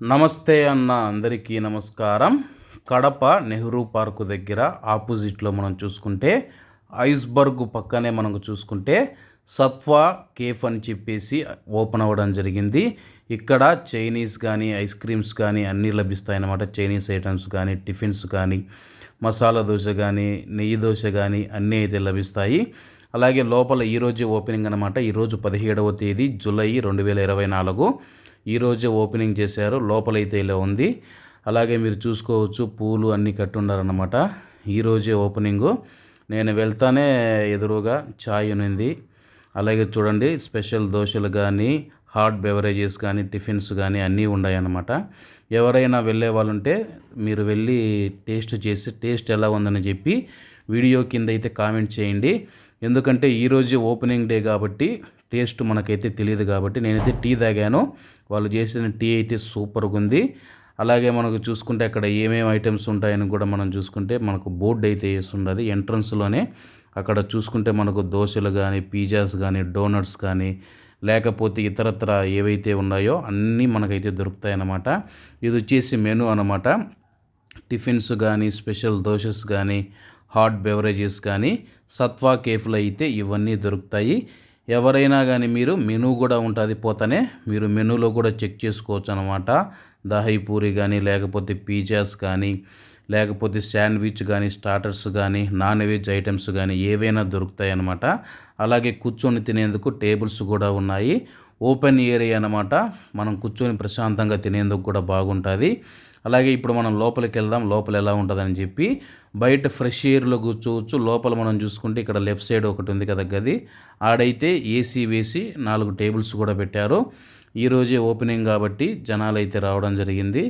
నమస్తే అన్న అందరికీ నమస్కారం. కడప నెహ్రూ పార్కు దగ్గర ఆపోజిట్లో మనం చూసుకుంటే ఐస్బర్గ్ పక్కనే మనకు చూసుకుంటే సత్వా కేఫ్ అని చెప్పేసి ఓపెన్ అవ్వడం జరిగింది. ఇక్కడ చైనీస్ కానీ ఐస్ క్రీమ్స్ కానీ అన్నీ లభిస్తాయి అన్నమాట. చైనీస్ ఐటమ్స్ కానీ టిఫిన్స్ కానీ మసాలా దోశ కానీ నెయ్యి దోశ కానీ అన్నీ అయితే లభిస్తాయి. అలాగే లోపల ఈరోజు ఓపెనింగ్ అనమాట ఈరోజు పదిహేడవ తేదీ జూలై రెండు వేల ఇరవై నాలుగు. ఈరోజే ఓపెనింగ్ చేశారు. లోపలైతే ఇలా ఉంది. అలాగే మీరు చూసుకోవచ్చు పూలు అన్నీ కట్టున్నారన్నమాట. ఈరోజే ఓపెనింగు. నేను వెళ్తానే ఎదురుగా ఛాయ్ ఉంది అలాగే చూడండి స్పెషల్ దోశలు కానీ హాట్ బెవరేజెస్ కానీ టిఫిన్స్ కానీ అన్నీ ఉన్నాయన్నమాట. ఎవరైనా వెళ్ళే వాళ్ళు ఉంటే మీరు వెళ్ళి టేస్ట్ చేసి టేస్ట్ ఎలా ఉందని చెప్పి వీడియో కింద అయితే కామెంట్ చేయండి. ఎందుకంటే ఈరోజు ఓపెనింగ్ డే కాబట్టి టేస్ట్ మనకైతే తెలియదు కాబట్టి నేనైతే టీ తాగాను. వాళ్ళు చేసిన టీ అయితే సూపర్గా ఉంది అలాగే మనకు చూసుకుంటే అక్కడ ఏమేమి ఐటమ్స్ ఉంటాయని కూడా మనం చూసుకుంటే మనకు బోర్డు అయితే వేస్తుండదు ఎంట్రన్స్లోనే. అక్కడ చూసుకుంటే మనకు దోశలు కానీ పిజ్జాస్ కానీ డోనట్స్ కానీ లేకపోతే ఇతరత్ర ఏవైతే ఉన్నాయో అన్నీ మనకైతే దొరుకుతాయన్నమాట. ఇది వచ్చేసి మెను అనమాట టిఫిన్స్ కానీ స్పెషల్ దోశస్ కానీ హాట్ బెవరేజెస్ కానీ సత్వా కేఫ్లో అయితే ఇవన్నీ దొరుకుతాయి. ఎవరైనా కానీ మీరు మెనూ కూడా ఉంటుంది పోతానే మీరు మెనూలో కూడా చెక్ చేసుకోవచ్చు అనమాట దహీ పూరి కానీ లేకపోతే పిజ్జాస్ కానీ లేకపోతే శాండ్విచ్ కానీ స్టార్టర్స్ కానీ నాన్ వెజ్ ఐటమ్స్ కానీ ఏవైనా దొరుకుతాయి అన్నమాట. అలాగే కూర్చొని తినేందుకు టేబుల్స్ కూడా ఉన్నాయి. ఓపెన్ ఏరియా అనమాట మనం కూర్చొని ప్రశాంతంగా తినేందుకు కూడా బాగుంటుంది. అలాగే ఇప్పుడు మనం లోపలికి వెళ్దాం లోపల ఎలా ఉంటుందని చెప్పి బయట ఫ్రెష్ ఎయిర్లో కూర్చోవచ్చు. లోపల మనం చూసుకుంటే ఇక్కడ లెఫ్ట్ సైడ్ ఒకటి ఉంది కదా గది. ఆడైతే ఏసీ వేసి నాలుగు టేబుల్స్ కూడా పెట్టారు. ఈరోజే ఓపెనింగ్ కాబట్టి జనాలు అయితే రావడం జరిగింది.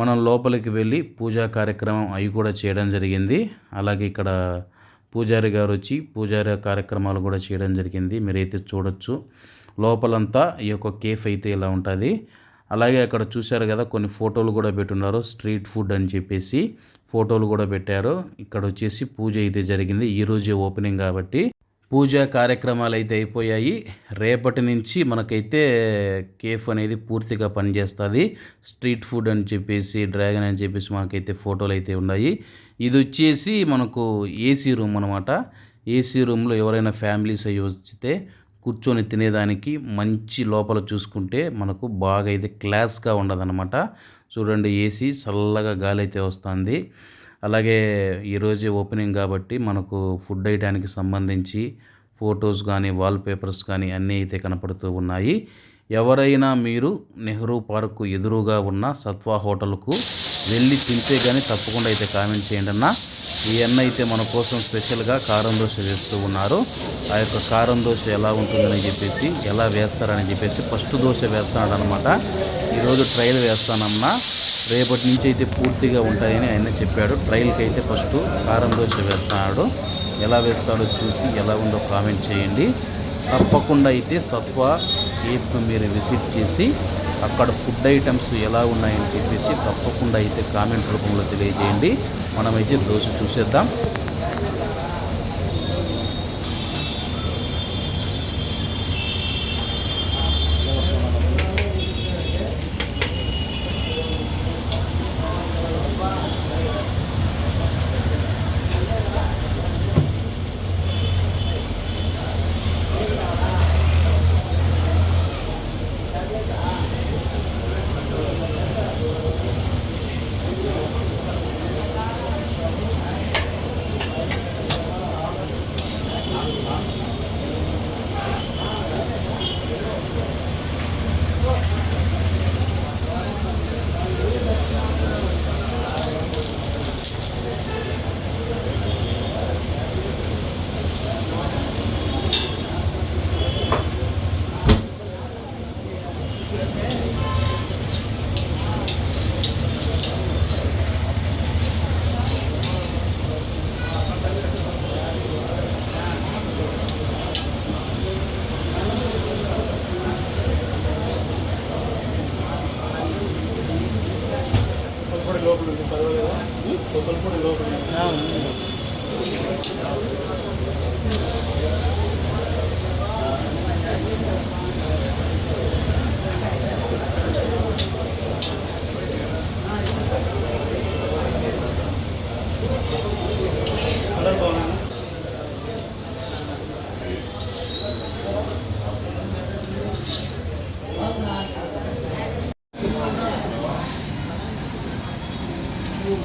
మనం లోపలికి వెళ్ళి పూజా కార్యక్రమం అవి కూడా చేయడం జరిగింది. అలాగే ఇక్కడ పూజారి గారు వచ్చి పూజారి కార్యక్రమాలు కూడా చేయడం జరిగింది. మీరైతే చూడొచ్చు. లోపలంతా ఈ యొక్క కేఫ్ అయితే ఇలా ఉంటుంది. అలాగే అక్కడ చూశారు కదా కొన్ని ఫోటోలు కూడా పెట్టున్నారు. స్ట్రీట్ ఫుడ్ అని చెప్పేసి ఫోటోలు కూడా పెట్టారు. ఇక్కడ వచ్చేసి పూజ అయితే జరిగింది. ఈరోజే ఓపెనింగ్ కాబట్టి పూజా కార్యక్రమాలు అయితే అయిపోయాయి. రేపటి నుంచి మనకైతే కేఫ్ అనేది పూర్తిగా పనిచేస్తుంది. స్ట్రీట్ ఫుడ్ అని చెప్పేసి డ్రాగన్ అని చెప్పేసి మనకైతే ఫోటోలు అయితే ఉన్నాయి. ఇది వచ్చేసి మనకు ఏసీ రూమ్ అనమాట ఏసీ రూమ్లో ఎవరైనా ఫ్యామిలీస్ అయ్యి వస్తే కూర్చొని తినేదానికి మంచి లోపల చూసుకుంటే మనకు బాగా అయితే క్లాస్గా ఉండదన్నమాట. చూడండి ఏసీ చల్లగా గాలి అయితే వస్తుంది. అలాగే ఈరోజే ఓపెనింగ్ కాబట్టి మనకు ఫుడ్ ఐటానికి సంబంధించి ఫొటోస్ కానీ వాల్పేపర్స్ కానీ అన్నీ అయితే కనపడుతూ ఉన్నాయి. ఎవరైనా మీరు నెహ్రూ పార్కు ఎదురుగా ఉన్న సత్వా హోటల్కు వెళ్ళి తింటే కానీ తప్పకుండా అయితే కామెంట్ చేయండి అన్నా. ఈ అన్న అయితే మన కోసం స్పెషల్గా కారం దోశ వేస్తూ ఉన్నారు. ఆ యొక్క కారం దోశ ఎలా ఉంటుందని చెప్పేసి ఎలా వేస్తారని చెప్పేసి ఫస్ట్ దోశ వేస్తాడు అనమాట ఈరోజు ట్రయల్ వేస్తానన్నా. రేపటి నుంచి అయితే పూర్తిగా ఉంటాయని ఆయన చెప్పాడు. ట్రయల్కి అయితే ఫస్ట్ కారం దోశ వేస్తున్నాడు ఎలా వేస్తాడో చూసి ఎలా ఉందో కామెంట్ చేయండి. తప్పకుండా అయితే సత్వ కేఫ్ మీరు విజిట్ చేసి అక్కడ ఫుడ్ ఐటమ్స్ ఎలా ఉన్నాయని చెప్పేసి తప్పకుండా అయితే కామెంట్ రూపంలో తెలియజేయండి. మనమైతే దోశ చూసేద్దాం.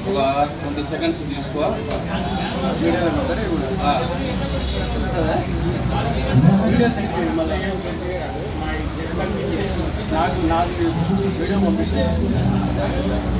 ఒక ట్వంటీ సెకండ్స్ తీసుకో. నాకు నాకు వీడియో పంపించారు